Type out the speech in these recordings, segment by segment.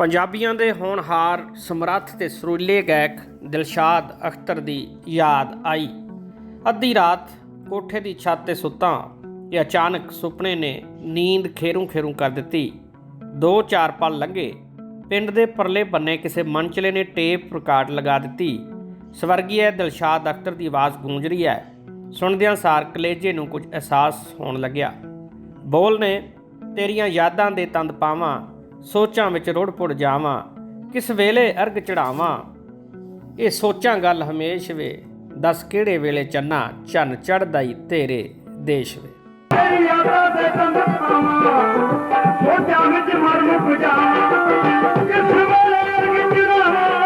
ਪੰਜਾਬੀਆਂ ਦੇ ਹੋਣਹਾਰ ਸਮਰੱਥ ਤੇ ਸੁਰੀਲੇ ਗਾਇਕ ਦਿਲਸ਼ਾਦ ਅਖਤਰ ਦੀ ਯਾਦ ਆਈ। ਅੱਧੀ ਰਾਤ ਕੋਠੇ ਦੀ ਛੱਤ ਤੇ ਸੁੱਤਾ ਇਹ ਅਚਾਨਕ ਸੁਪਨੇ ਨੇ ਨੀਂਦ ਖੇਰੂ ਖੇਰੂ ਕਰ ਦਿੱਤੀ। ਦੋ ਚਾਰ ਪਲ ਲੰਘੇ। ਪਿੰਡ ਦੇ ਪਰਲੇ ਬੰਨੇ ਕਿਸੇ ਮੰਚਲੇ ਨੇ ਟੇਪ ਰਿਕਾਰਡ ਲਗਾ ਦਿੱਤੀ। ਸਵਰਗੀਏ ਦਿਲਸ਼ਾਦ ਅਖਤਰ ਦੀ ਆਵਾਜ਼ ਗੂੰਜ ਰਹੀ ਹੈ। ਸੁਣਦਿਆਂ ਸਾਰ ਕਲੇਜੇ ਨੂੰ ਕੁਝ ਅਹਿਸਾਸ ਹੋਣ ਲੱਗਿਆ। ਬੋਲ ਨੇ, ਤੇਰੀਆਂ ਯਾਦਾਂ ਦੇ ਤੰਦ ਪਾਵਾਂ ਸੋਚਾਂ ਵਿੱਚ ਰੁੜ ਪੁੜ ਜਾਵਾਂ, ਕਿਸ ਵੇਲੇ ਅਰਗ ਚੜਾਵਾਂ। ਇਹ ਸੋਚਾਂ ਗੱਲ ਹਮੇਸ਼ ਵੇ, ਦੱਸ ਕਿਹੜੇ ਵੇਲੇ ਚੰਨਾ ਚੰਨ ਚੜਦਾ ਈ ਤੇਰੇ ਦੇਸ਼ ਵੇ। ਤੇਰੀ ਯਾਦਾਂ ਦੇ ਤੰਦ ਪਾਵਾਂ, ਸੋਚਾਂ ਵਿੱਚ ਮਰ ਮੁੱਕ ਜਾਵਾਂ ਕਿਸ ਵੇਲੇ ਅਰਗ ਚੜਾਵਾਂ।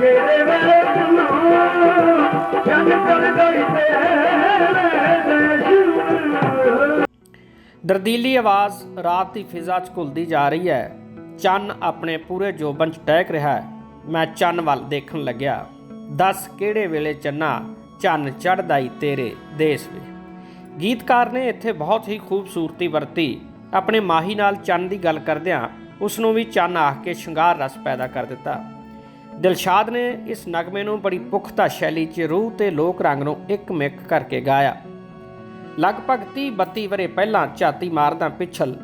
ਤੇਰੇ ਵੇਲੇ ਚੰਨ ਚੜਦਾ ਹੀ ਤੇਰੇ ਦਰਦੀਲੀ ਆਵਾਜ਼ ਰਾਤ ਦੀ ਫਿਜ਼ਾ 'ਚ ਘੁਲਦੀ ਜਾ ਰਹੀ ਹੈ। ਚੰਨ ਆਪਣੇ ਪੂਰੇ ਜੋਬਨ 'ਚ ਟਹਿਕ ਰਿਹਾ ਹੈ। ਮੈਂ ਚੰਨ ਵੱਲ ਦੇਖਣ ਲੱਗਿਆ। ਦੱਸ ਕਿਹੜੇ ਵੇਲੇ ਚੰਨਾ ਚੰਨ ਚੜਦਾ ਈ ਤੇਰੇ ਦੇਸ਼ ਵੇ ਗੀਤਕਾਰ ਨੇ ਇੱਥੇ ਬਹੁਤ ਹੀ ਖੂਬਸੂਰਤੀ ਵਰਤੀ। ਆਪਣੇ ਮਾਹੀ ਨਾਲ ਚੰਨ ਦੀ ਗੱਲ ਕਰਦਿਆਂ ਉਸ ਨੂੰ ਵੀ ਚੰਨ ਆਖ ਕੇ ਸ਼ਿੰਗਾਰ ਰਸ ਪੈਦਾ ਕਰ ਦਿੱਤਾ। ਦਿਲਸ਼ਾਦ ਨੇ ਇਸ ਨਗਮੇ ਨੂੰ ਬੜੀ ਪੁਖਤਾ ਸ਼ੈਲੀ 'ਚ ਰੂਹ ਤੇ ਲੋਕ ਰੰਗ ਨੂੰ ਇੱਕ ਮਿਕ ਕਰਕੇ ਗਾਇਆ। ਲਗਭਗ 30 32 ਵਰੇ ਪਹਿਲਾਂ ਝਾਤੀ ਮਾਰਦਾ ਪਿਛਲ,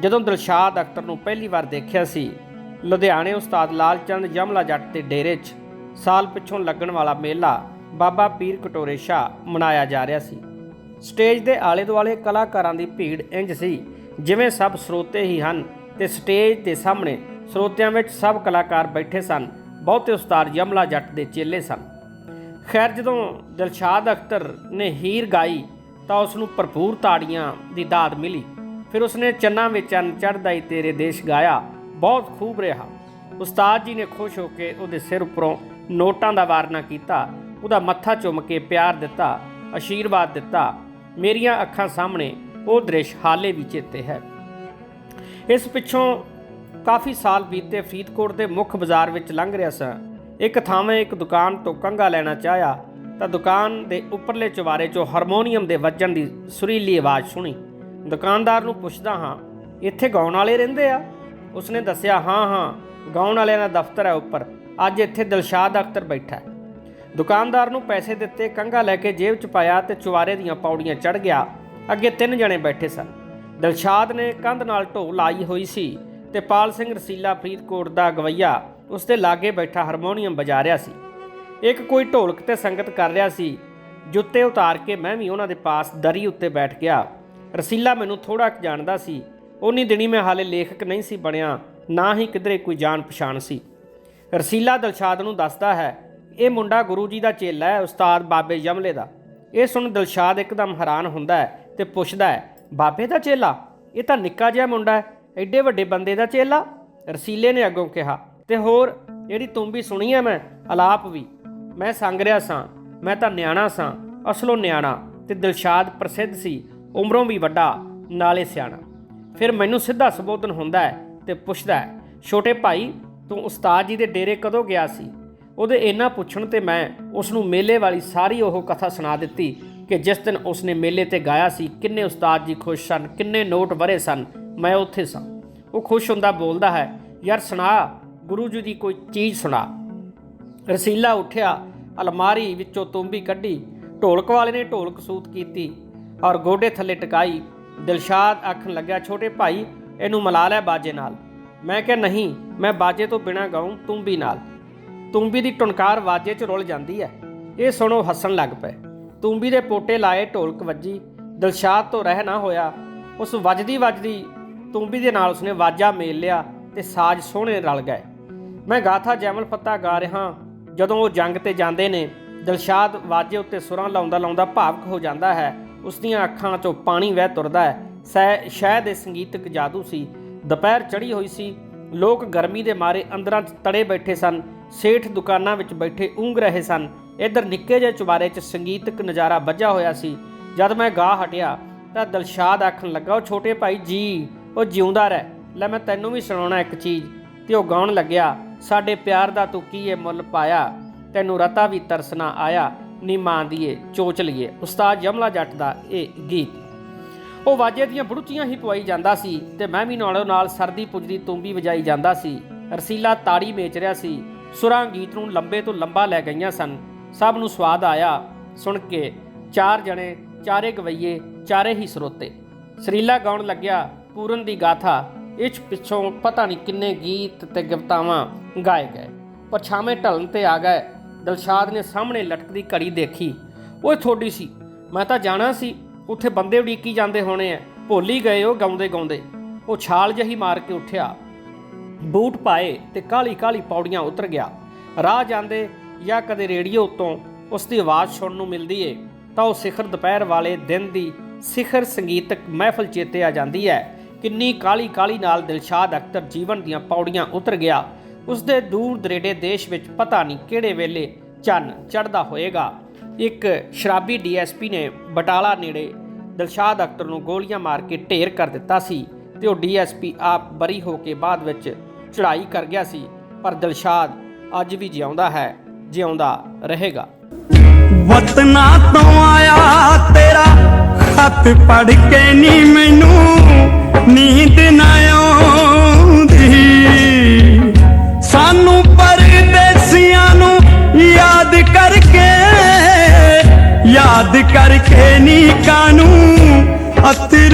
ਜਦੋਂ ਦਿਲਸ਼ਾਦ ਅਖਤਰ ਨੂੰ ਪਹਿਲੀ ਵਾਰ ਦੇਖਿਆ ਸੀ, ਲੁਧਿਆਣੇ ਉਸਤਾਦ ਲਾਲ ਚੰਦ ਜਮਲਾ ਜੱਟ ਦੇ ਡੇਰੇ 'ਚ ਸਾਲ ਪਿੱਛੋਂ ਲੱਗਣ ਵਾਲਾ ਮੇਲਾ ਬਾਬਾ ਪੀਰ ਕਟੋਰੇ ਸ਼ਾਹ ਮਨਾਇਆ ਜਾ ਰਿਹਾ ਸੀ। ਸਟੇਜ ਦੇ ਆਲੇ ਦੁਆਲੇ ਕਲਾਕਾਰਾਂ ਦੀ ਭੀੜ ਇੰਜ ਸੀ, ਜਿਵੇਂ ਸਭ ਸਰੋਤੇ ਹੀ ਹਨ। ਤੇ ਸਟੇਜ ਦੇ ਸਾਹਮਣੇ ਸਰੋਤਿਆਂ ਵਿੱਚ ਸਭ ਕਲਾਕਾਰ ਬੈਠੇ ਸਨ। ਬਹੁਤੇ ਉਸਤਾਦ ਯਮਲਾ ਜੱਟ ਦੇ ਚੇਲੇ ਸਨ। ਖੈਰ, ਜਦੋਂ ਦਿਲਸ਼ਾਦ ਅਖਤਰ ਨੇ ਹੀਰ ਗਾਈ ਤਾਂ ਉਸ ਨੂੰ ਭਰਪੂਰ ਤਾੜੀਆਂ ਦੀ ਦਾਦ ਮਿਲੀ। ਫਿਰ ਉਸਨੇ ਚੰਨਾ ਵਿੱਚ ਚੰਨ ਚੜ੍ਹਦਾ ਈ ਤੇਰੇ ਦੇਸ਼ ਗਾਇਆ। ਬਹੁਤ ਖੂਬ ਰਿਹਾ। ਉਸਤਾਦ ਜੀ ਨੇ ਖੁਸ਼ ਹੋ ਕੇ ਉਹਦੇ ਸਿਰ ਉੱਪਰੋਂ ਨੋਟਾਂ ਦਾ ਵਾਰਨਾ ਕੀਤਾ। ਉਹਦਾ ਮੱਥਾ ਚੁੰਮ ਕੇ ਪਿਆਰ ਦਿੱਤਾ, ਅਸ਼ੀਰਵਾਦ ਦਿੱਤਾ। ਮੇਰੀਆਂ ਅੱਖਾਂ ਸਾਹਮਣੇ ਉਹ ਦ੍ਰਿਸ਼ ਹਾਲੇ ਵੀ ਚੇਤੇ ਹੈ। ਇਸ ਪਿੱਛੋਂ ਕਾਫੀ ਸਾਲ ਬੀਤੇ ਫਰੀਦਕੋਟ ਦੇ ਮੁੱਖ ਬਾਜ਼ਾਰ ਵਿੱਚ ਲੰਘ ਰਿਹਾ ਸਾਂ। ਇੱਕ ਥਾਵੇਂ ਇੱਕ ਦੁਕਾਨ ਤੋਂ ਕੰਗਾ ਲੈਣਾ ਚਾਹਿਆ, ਤਾਂ ਦੁਕਾਨ ਦੇ ਉੱਪਰਲੇ ਚੁਬਾਰੇ 'ਚੋਂ ਹਾਰਮੋਨੀਅਮ ਦੇ ਵੱਜਣ ਦੀ ਸੁਰੀਲੀ ਆਵਾਜ਼ ਸੁਣੀ। ਦੁਕਾਨਦਾਰ ਨੂੰ ਪੁੱਛਦਾ ਹਾਂ, ਇੱਥੇ ਗਾਉਣ ਵਾਲੇ ਰਹਿੰਦੇ ਆ? ਉਸਨੇ ਦੱਸਿਆ, ਹਾਂ ਹਾਂ, ਗਾਉਣ ਵਾਲਿਆਂ ਦਾ ਦਫ਼ਤਰ ਹੈ ਉੱਪਰ। ਅੱਜ ਇੱਥੇ ਦਿਲਸ਼ਾਦ ਅਖਤਰ ਬੈਠਾ ਹੈ। ਦੁਕਾਨਦਾਰ ਨੂੰ ਪੈਸੇ ਦਿੱਤੇ ਕੰਗਾ ਲੈ ਕੇ ਜੇਬ 'ਚ ਪਾਇਆ ਤੇ ਚੁਬਾਰੇ ਦੀਆਂ ਪੌੜੀਆਂ ਚੜ ਗਿਆ। ਅੱਗੇ ਤਿੰਨ ਜਣੇ ਬੈਠੇ ਸਨ। ਦਿਲਸ਼ਾਦ ਨੇ ਕੰਧ ਨਾਲ ਢੋਲ ਲਾਈ ਹੋਈ ਸੀ ਤੇ ਪਾਲ ਸਿੰਘ ਰਸੀਲਾ ਫਰੀਦਕੋਟ ਦਾ ਗਵਈਆ ਉਸ ਦੇ ਲਾਗੇ ਬੈਠਾ ਹਾਰਮੋਨੀਅਮ ਵਜਾ ਰਿਹਾ ਸੀ। ਇੱਕ ਕੋਈ ਢੋਲਕ ਤੇ ਸੰਗਤ ਕਰ ਰਿਹਾ ਸੀ। ਜੁੱਤੇ ਉਤਾਰ ਕੇ ਮੈਂ ਵੀ ਉਹਨਾਂ ਦੇ ਪਾਸ ਦਰੀ ਉੱਤੇ ਬੈਠ ਗਿਆ। ਰਸੀਲਾ ਮੈਨੂੰ ਥੋੜਾ ਕੁ ਜਾਣਦਾ ਸੀ। ਉਨੀ ਦਿਨੀ ਮੈਂ ਹਾਲੇ ਲੇਖਕ ਨਹੀਂ ਸੀ ਬਣਿਆ, ਨਾ ਹੀ ਕਿਧਰੇ ਕੋਈ ਜਾਣ ਪਛਾਣ ਸੀ। ਰਸੀਲਾ ਦਿਲਸ਼ਾਦ ਨੂੰ ਦੱਸਦਾ ਹੈ, ਇਹ ਮੁੰਡਾ ਗੁਰੂ ਜੀ ਦਾ ਚੇਲਾ ਹੈ, ਉਸਤਾਦ ਬਾਬੇ ਜਮਲੇ ਦਾ। ਇਹ ਸੁਣ ਦਿਲਸ਼ਾਦ ਇੱਕਦਮ ਹੈਰਾਨ ਹੁੰਦਾ ਹੈ ਤੇ ਪੁੱਛਦਾ ਹੈ ਬਾਬੇ ਦਾ ਚੇਲਾ? ਇਹ ਤਾਂ ਨਿੱਕਾ ਜਿਹਾ ਮੁੰਡਾ ਹੈ, ਐਡੇ ਵੱਡੇ ਬੰਦੇ ਦਾ ਚੇਲਾ? ਰਸੀਲੇ ਨੇ ਅੱਗੋਂ ਕਿਹਾ। ਤੇ ਹੋਰ, ਜਿਹੜੀ ਤੂੰ ਵੀ ਸੁਣੀ ਹੈ ਮੈਂ, ਅਲਾਪ ਵੀ। ਮੈਂ ਸੰਗ ਰਿਹਾ ਸਾਂ, ਮੈਂ ਤਾਂ ਨਿਆਣਾ ਸਾਂ, ਅਸਲੋਂ ਨਿਆਣਾ ਤੇ ਦਿਲਸ਼ਾਦ ਪ੍ਰਸਿੱਧ ਸੀ, ਉਮਰੋਂ ਵੀ ਵੱਡਾ, ਨਾਲੇ ਸਿਆਣਾ। ਫਿਰ ਮੈਨੂੰ ਸਿੱਧਾ ਸੰਬੋਧਨ ਹੁੰਦਾ ਹੈ ਤੇ ਪੁੱਛਦਾ ਹੈ, ਛੋਟੇ ਭਾਈ, ਤੂੰ ਉਸਤਾਦ ਜੀ ਦੇ ਡੇਰੇ ਕਦੋਂ ਗਿਆ ਸੀ? ਉਹਦੇ ਇੰਨਾ ਪੁੱਛਣ ਤੇ ਮੈਂ ਉਸ ਨੂੰ ਮੇਲੇ ਵਾਲੀ ਸਾਰੀ ਉਹ ਕਥਾ ਸੁਣਾ ਦਿੱਤੀ ਕਿ ਜਿਸ ਦਿਨ ਉਸਨੇ ਮੇਲੇ ਤੇ ਗਾਇਆ ਸੀ, ਕਿੰਨੇ ਉਸਤਾਦ ਜੀ ਖੁਸ਼ ਸਨ, ਕਿੰਨੇ ਨੋਟ ਵਰੇ ਸਨ, ਮੈਂ ਉੱਥੇ ਸਾਂ। ਉਹ ਖੁਸ਼ ਹੁੰਦਾ ਬੋਲਦਾ ਹੈ, ਯਾਰ ਸੁਣਾ, ਗੁਰੂ ਜੀ ਦੀ ਕੋਈ ਚੀਜ਼ ਸੁਣਾ। ਰਸੀਲਾ ਉੱਠਿਆ, ਅਲਮਾਰੀ ਵਿੱਚੋਂ ਤੁੰਬੀ ਕੱਢੀ, ਢੋਲਕ ਵਾਲੇ ਨੇ ਢੋਲਕ ਸੂਤ ਕੀਤੀ ਔਰ ਗੋਡੇ ਥੱਲੇ ਟਿਕਾਈ। ਦਿਲਸ਼ਾਦ ਆਖਣ ਲੱਗਿਆ, ਛੋਟੇ ਭਾਈ, ਇਹਨੂੰ ਮਿਲਾ ਲੈ ਬਾਜੇ ਨਾਲ। ਮੈਂ ਕਿਹਾ, ਨਹੀਂ, ਮੈਂ ਬਾਜੇ ਤੋਂ ਬਿਨਾ ਗਾਉਂ ਤੁੰਬੀ ਨਾਲ। ਤੁੰਬੀ ਦੀ ਟੁਨਕਾਰ ਵਾਜੇ 'ਚ ਰੁਲ ਜਾਂਦੀ ਹੈ। ਇਹ ਸੁਣੋ, ਹੱਸਣ ਲੱਗ ਪਏ। ਤੂੰਬੀ ਦੇ ਪੋਟੇ ਲਾਏ, ਢੋਲਕ ਵੱਜੀ। ਦਿਲਸ਼ਾਦ ਤੋਂ ਰਹਿ ਨਾ ਹੋਇਆ। ਉਸ ਵੱਜਦੀ ਵੱਜਦੀ ਤੁੰਬੀ ਦੇ ਨਾਲ ਉਸਨੇ ਵਾਜਾ ਮੇਲ ਲਿਆ ਤੇ ਸਾਜ਼ ਸੋਹਣੇ ਰਲ ਗਏ। ਮੈਂ ਗਾਥਾ ਜੈਮਲ ਫੱਤਾ ਗਾ ਰਿਹਾ ਜਦੋਂ ਉਹ ਜੰਗ ਤੇ ਜਾਂਦੇ ਨੇ, ਦਿਲਸ਼ਾਦ ਵਾਜੇ ਉੱਤੇ ਸੁਰਾਂ ਲਾਉਂਦਾ ਲਾਉਂਦਾ ਭਾਵਕ ਹੋ ਜਾਂਦਾ ਹੈ। ਉਸ ਦੀਆਂ ਅੱਖਾਂ 'ਚੋਂ ਪਾਣੀ ਵਹਿ ਤੁਰਦਾ ਹੈ। ਸਹਿ ਸ਼ਹਿ ਦੇ ਸੰਗੀਤਕ ਜਾਦੂ ਸੀ। ਦੁਪਹਿਰ ਚੜੀ ਹੋਈ ਸੀ। ਲੋਕ ਗਰਮੀ ਦੇ ਮਾਰੇ ਅੰਦਰਾਂ 'ਚ ਤੜੇ ਬੈਠੇ ਸਨ। ਸੇਠ ਦੁਕਾਨਾਂ ਵਿੱਚ ਬੈਠੇ ਉਂਗ ਰਹੇ ਸਨ। ਇੱਧਰ ਨਿੱਕੇ ਜਿਹੇ ਚੁਬਾਰੇ 'ਚ ਸੰਗੀਤਕ ਨਜ਼ਾਰਾ ਵੱਜਾ ਹੋਇਆ ਸੀ। ਜਦ ਮੈਂ ਗਾ ਹਟਿਆ ਤਾਂ ਦਿਲਸ਼ਾਦ ਆਖਣ ਲੱਗਾ, ਉਹ ਛੋਟੇ ਭਾਈ ਜੀ, ਉਹ ਜਿਉਂਦਾ ਰਹਿ। ਲੈ ਮੈਂ ਤੈਨੂੰ ਵੀ ਸੁਣਾਉਣਾ ਇੱਕ ਚੀਜ਼। ਤੇ ਉਹ ਗਾਉਣ ਲੱਗਿਆ, ਸਾਡੇ ਪਿਆਰ ਦਾ ਤੂੰ ਕੀ ਇਹ ਮੁੱਲ ਪਾਇਆ? ਤੈਨੂੰ ਰਤਾ ਵੀ ਤਰਸਨਾ ਆਇਆ। ਨੀ ਮਾਂ ਦੀਏ, ਚੋਚ ਲਈਏ। ਉਸਤਾਦ ਜਮਲਾ ਜੱਟ ਦਾ ਇਹ ਗੀਤ। ਉਹ ਵਾਜੇ ਦੀਆਂ ਬੜੂਚੀਆਂ ਹੀ ਪਵਾਈ ਜਾਂਦਾ ਸੀ ਤੇ ਮੈਂ ਵੀ ਨਾਲੋਂ ਨਾਲ ਸਰਦੀ ਪੁੱਜਦੀ ਤੂੰਬੀ ਵਜਾਈ ਜਾਂਦਾ ਸੀ। ਰਸੀਲਾ ਤਾੜੀ ਵੇਚ ਰਿਹਾ ਸੀ। ਸੁਰਾਂ ਗੀਤ ਨੂੰ ਲੰਬੇ ਤੋਂ ਲੰਬਾ ਲੈ ਗਈਆਂ ਸਨ। ਸਭ ਨੂੰ ਸਵਾਦ ਆਇਆ। ਸੁਣ ਕੇ ਚਾਰ ਜਣੇ ਚਾਰੇ ਗਵਈਏ, ਚਾਰੇ ਹੀ ਸਰੋਤੇ। ਸਰੀਲਾ ਗਾਉਣ ਲੱਗਿਆ ਪੂਰਨ ਦੀ ਗਾਥਾ। ਇਸ ਪਿੱਛੋਂ ਪਤਾ ਨਹੀਂ ਕਿੰਨੇ ਗੀਤ ਤੇ ਗਵਤਾਵਾਂ ਗਾਏ ਗਏ। ਪਛਾਵੇਂ ਢਲਣ ਤੇ ਆ ਗਏ। ਦਿਲਸ਼ਾਦ ਨੇ ਸਾਹਮਣੇ ਲਟਕਦੀ ਘੜੀ ਦੇਖੀ। ਉਹ ਥੋੜੀ ਸੀ, ਮੈਂ ਤਾਂ ਜਾਣਾ ਸੀ। ਉੱਥੇ ਬੰਦੇ ਉਡੀਕੀ ਜਾਂਦੇ ਹੋਣੇ ਐ। ਭੁੱਲ ਹੀ ਗਏ ਉਹ ਗਾਉਂਦੇ ਗਾਉਂਦੇ। ਉਹ ਛਾਲ ਜਹੀ ਮਾਰ ਕੇ ਉੱਠਿਆ। ਬੂਟ ਪਾਏ ਤੇ ਕਾਲੀ ਕਾਲੀ ਪੌੜੀਆਂ ਉਤਰ ਗਿਆ। ਰਾਹ ਜਾਂਦੇ ਜਾਂ ਕਦੇ ਰੇਡੀਓ ਉੱਤੋਂ ਉਸ ਦੀ ਆਵਾਜ਼ ਸੁਣਨ ਨੂੰ ਮਿਲਦੀ ਏ, ਤਾਂ ਉਹ ਸਿਖਰ ਦੁਪਹਿਰ ਵਾਲੇ ਦਿਨ ਦੀ ਸਿਖਰ ਸੰਗੀਤਕ ਮਹਿਫਲ ਚੇਤੇ ਆ ਜਾਂਦੀ ਹੈ। ਕਿੰਨੀ ਕਾਲੀ ਕਾਲੀ ਨਾਲ ਦਿਲਸ਼ਾਦ ਅਖਤਰ ਜੀਵਨ ਦੀਆਂ ਪੌੜੀਆਂ ਉਤਰ ਗਿਆ। ਉਸ ਦੇ ਦੂਰ ਦਰੇਡੇ ਦੇਸ਼ ਵਿੱਚ ਪਤਾ ਨਹੀਂ ਕਿਹੜੇ ਵੇਲੇ ਚੰਨ ਚੜਦਾ ਹੋਏਗਾ। ਇੱਕ ਸ਼ਰਾਬੀ ਡੀਐਸਪੀ ਨੇ ਬਟਾਲਾ ਨੇੜੇ ਦਿਲਸ਼ਾਦ ਅਖਤਰ ਨੂੰ ਗੋਲੀਆਂ ਮਾਰ ਕੇ ਢੇਰ ਕਰ ਦਿੱਤਾ ਸੀ ਤੇ ਉਹ ਡੀਐਸਪੀ ਆਪ ਬਰੀ ਹੋ ਕੇ ਬਾਅਦ ਵਿੱਚ ਚੜ੍ਹਾਈ ਕਰ ਗਿਆ ਸੀ। ਪਰ ਦਿਲਸ਼ਾਦ ਅੱਜ ਵੀ ਜਿਉਂਦਾ ਹੈ। ਜਿਉਂਦਾ ਰਹੇਗਾ। ਵਤਨਾ ਤੋਂ ਆਇਆ ਤੇਰਾ ਖਤ ਪੜ ਕੇ ਨੀ ਮੈਨੂੰ ਨੀਂਦ ਨਾ ਆਉਂਦੀ। ਸਾਨੂੰ ਪਰਦੇਸੀਆਂ ਨੂੰ ਯਾਦ ਕਰਕੇ ਯਾਦ ਕਰਕੇ ਨੀ ਕਾਨੂੰ ਅਤਰੂ